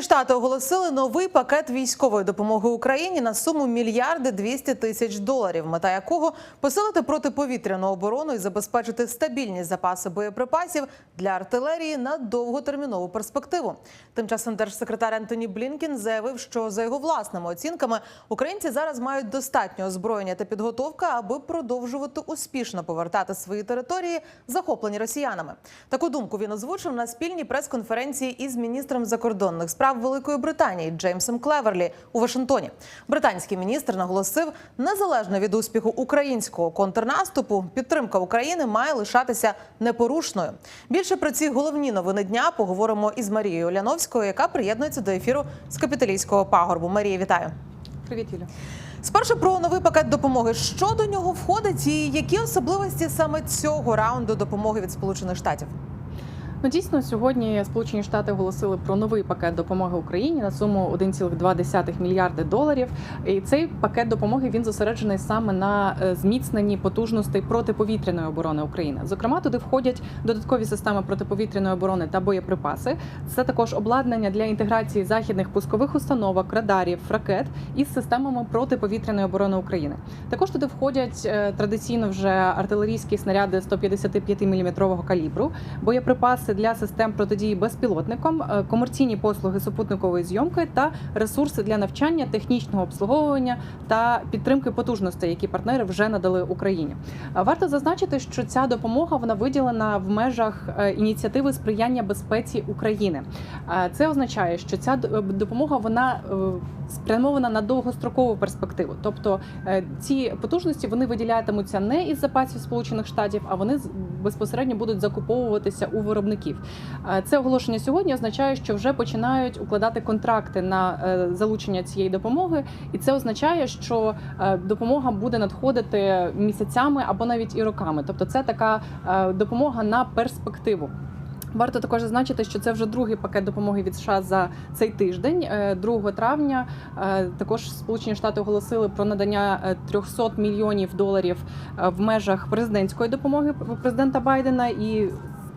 Сполучені Штати оголосили новий пакет військової допомоги Україні на суму мільярди 200 тисяч доларів, мета якого посилити протиповітряну оборону і забезпечити стабільні запаси боєприпасів для артилерії на довготермінову перспективу. Тим часом держсекретар Ентоні Блінкін заявив, що за його власними оцінками українці зараз мають достатньо озброєння та підготовка, аби продовжувати успішно повертати свої території, захоплені росіянами. Таку думку він озвучив на спільній прес-конференції із міністром закордонних справ Великої Британії Джеймсом Клеверлі у Вашингтоні. Британський міністр наголосив, незалежно від успіху українського контрнаступу, підтримка України має лишатися непорушною. Більше про ці головні новини дня поговоримо із Марією Оляновською, яка приєднується до ефіру з капіталійського пагорбу. Марія, вітаю. Привіт, Юля. Спершу про новий пакет допомоги. Що до нього входить, і які особливості саме цього раунду допомоги від Сполучених Штатів? Ну дійсно сьогодні Сполучені Штати оголосили про новий пакет допомоги Україні на суму 1,2 мільярди доларів. І цей пакет допомоги він зосереджений саме на е, зміцненні потужностей протиповітряної оборони України. Зокрема, туди входять додаткові системи протиповітряної оборони та боєприпаси. Це також обладнання для інтеграції західних пускових установок, радарів, ракет із системами протиповітряної оборони України. Також туди входять е, традиційно вже артилерійські снаряди 155 мм калібру, боєприпаси для систем протидії безпілотникам, е, комерційні послуги супутникової зйомки та ресурси для навчання, технічного обслуговування та підтримки потужностей, які партнери вже надали Україні. Варто зазначити, що ця допомога вона виділена в межах е, ініціативи сприяння безпеці України. Е, Це означає, що ця допомога вона е, спрямована на довгострокову перспективу. Тобто е, ці потужності вони виділятимуться не із запасів Сполучених Штатів, а вони безпосередньо будуть закуповуватися у виробників. Е, Це оголошення сьогодні означає, що вже починають укладати контракти на е, залучення цієї допомоги, і це означає, що допомога буде надходити місяцями або навіть і роками. Тобто, це така допомога на перспективу. Варто також зазначити, що це вже другий пакет допомоги від США за цей тиждень. Е, 2 травня е, також Сполучені Штати оголосили про надання е, 300 мільйонів доларів е, в межах президентської допомоги президента Байдена і.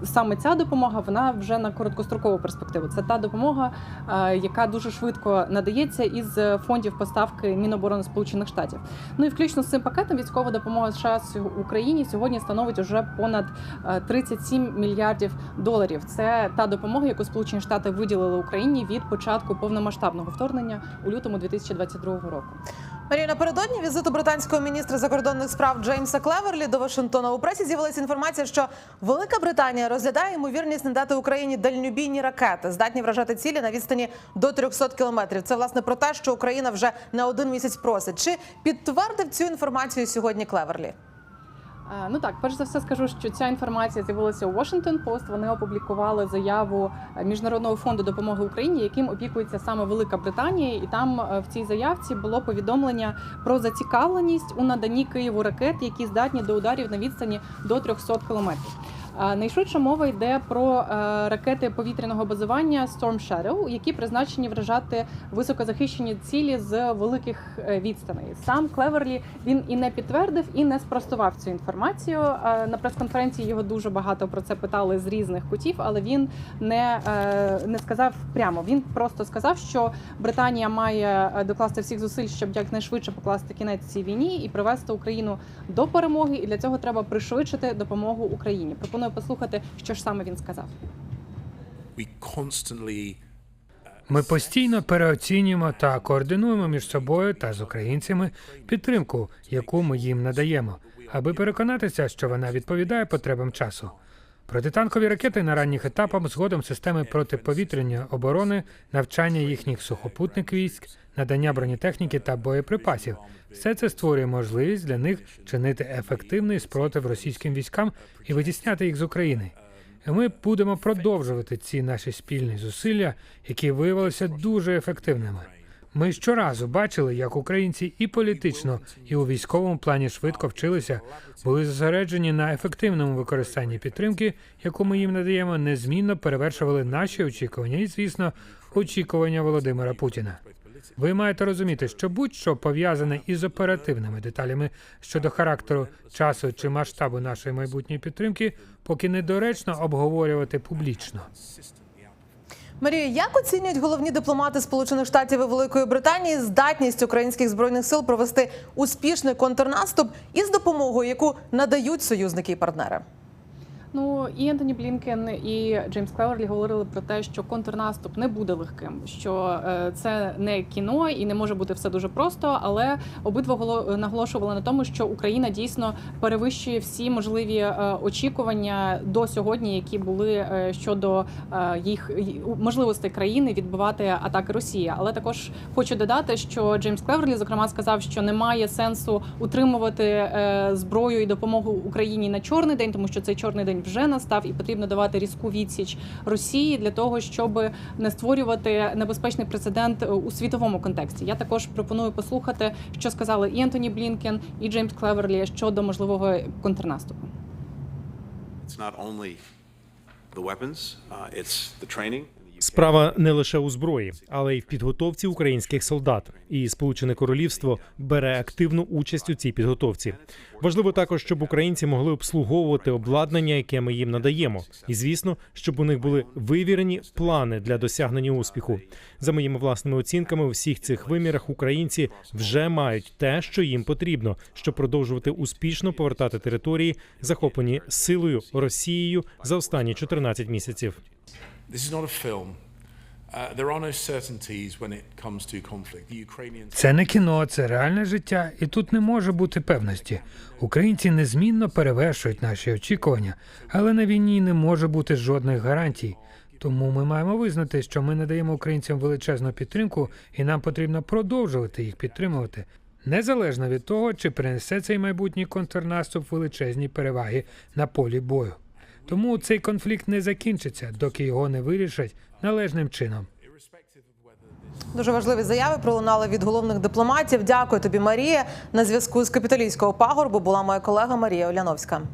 Саме ця допомога вона вже на короткострокову перспективу. Це та допомога, е, яка дуже швидко надається із фондів поставки Міноборони Сполучених Штатів. Ну і включно з цим пакетом військова допомога США Україні сьогодні становить уже понад е, 37 мільярдів доларів. Це та допомога, яку Сполучені Штати виділили Україні від початку повномасштабного вторгнення у лютому 2022 року. Марія, напередодні візиту британського міністра закордонних справ Джеймса Клеверлі до Вашингтона у пресі з'явилася інформація, що Велика Британія розглядає ймовірність надати Україні дальнобійні ракети, здатні вражати цілі на відстані до 300 кілометрів. Це власне про те, що Україна вже на один місяць просить. Чи підтвердив цю інформацію сьогодні Клеверлі? Ну так, перш за все скажу, що ця інформація з'явилася у Washington Post. Вони опублікували заяву е, Міжнародного фонду допомоги Україні, яким опікується саме Велика Британія, і там е, в цій заявці було повідомлення про зацікавленість у наданні Києву ракет, які здатні до ударів на відстані до 300 кілометрів. Найшвидше мова йде про е, ракети повітряного базування Storm Shadow, які призначені вражати високозахищені цілі з великих е, відстаней. Сам Клеверлі він і не підтвердив, і не спростував цю інформацію. Е, На прес-конференції його дуже багато про це питали з різних кутів, але він не, не сказав прямо. Він просто сказав, що Британія має докласти всіх зусиль, щоб якнайшвидше покласти кінець цій війні і привести Україну до перемоги. І для цього треба пришвидшити допомогу Україні. Пропоную послухати, що ж саме він сказав. Ми постійно переоцінюємо та координуємо між собою та з українцями підтримку, яку ми їм надаємо, аби переконатися, що вона відповідає потребам часу. Протитанкові ракети на ранніх етапах згодом системи протиповітряної оборони, навчання їхніх сухопутних військ, надання бронетехніки та боєприпасів. Все це створює можливість для них чинити ефективний спротив російським військам і витісняти їх з України. Ми будемо продовжувати ці наші спільні зусилля, які виявилися дуже ефективними. Ми щоразу бачили, як українці і політично, і у військовому плані швидко вчилися, були зосереджені на ефективному використанні підтримки, яку ми їм надаємо, незмінно перевершували наші очікування і, звісно, очікування Володимира Путіна. Ви маєте розуміти, що будь-що пов'язане із оперативними деталями щодо характеру, часу чи масштабу нашої майбутньої підтримки, поки недоречно обговорювати публічно. Марія, як оцінюють головні дипломати Сполучених Штатів і Великої Британії здатність українських збройних сил провести успішний контрнаступ із допомогою, яку надають союзники і партнери? Ну і Ентоні Блінкен і Джеймс Клеверлі говорили про те, що контрнаступ не буде легким, що е, це не кіно і не може бути все дуже просто. Але обидва голо- наголошували на тому, що Україна дійсно перевищує всі можливі е, очікування до сьогодні, які були е, щодо їх можливостей країни відбивати атаки Росії. Але також хочу додати, що Джеймс Клеверлі зокрема сказав, що немає сенсу утримувати зброю і допомогу Україні на чорний день, тому що цей чорний день вже настав, і потрібно давати різку відсіч Росії для того, щоб не створювати небезпечний прецедент е, у світовому контексті. Я також пропоную послухати, що сказали і Ентоні Блінкен, і Джеймс Клеверлі щодо можливого контрнаступу. It's not only the weapons, uh, it's the training. Справа не лише у зброї, але й в підготовці українських солдат. І Сполучене Королівство бере активну участь у цій підготовці. Важливо також, щоб українці могли обслуговувати обладнання, яке ми їм надаємо, і звісно, щоб у них були вивірені плани для досягнення успіху. За моїми власними оцінками, у всіх цих вимірах українці вже мають те, що їм потрібно, щоб продовжувати успішно повертати території, захоплені силою Росією за останні 14 місяців. This is not a film. Uh. Це не кіно, це реальне життя, і тут не може бути певності. Українці незмінно перевершують наші очікування, але на війні не може бути жодних гарантій. Тому ми маємо визнати, що ми надаємо українцям величезну підтримку, і нам потрібно продовжувати їх підтримувати. Незалежно від того, чи принесе цей майбутній контрнаступ величезні переваги на полі бою. Тому цей конфлікт не закінчиться, доки його не вирішать належним чином. Дуже важливі заяви пролунали від головних дипломатів. Дякую тобі, Марія. На зв'язку з капіталійського пагорбу була моя колега Марія Оляновська.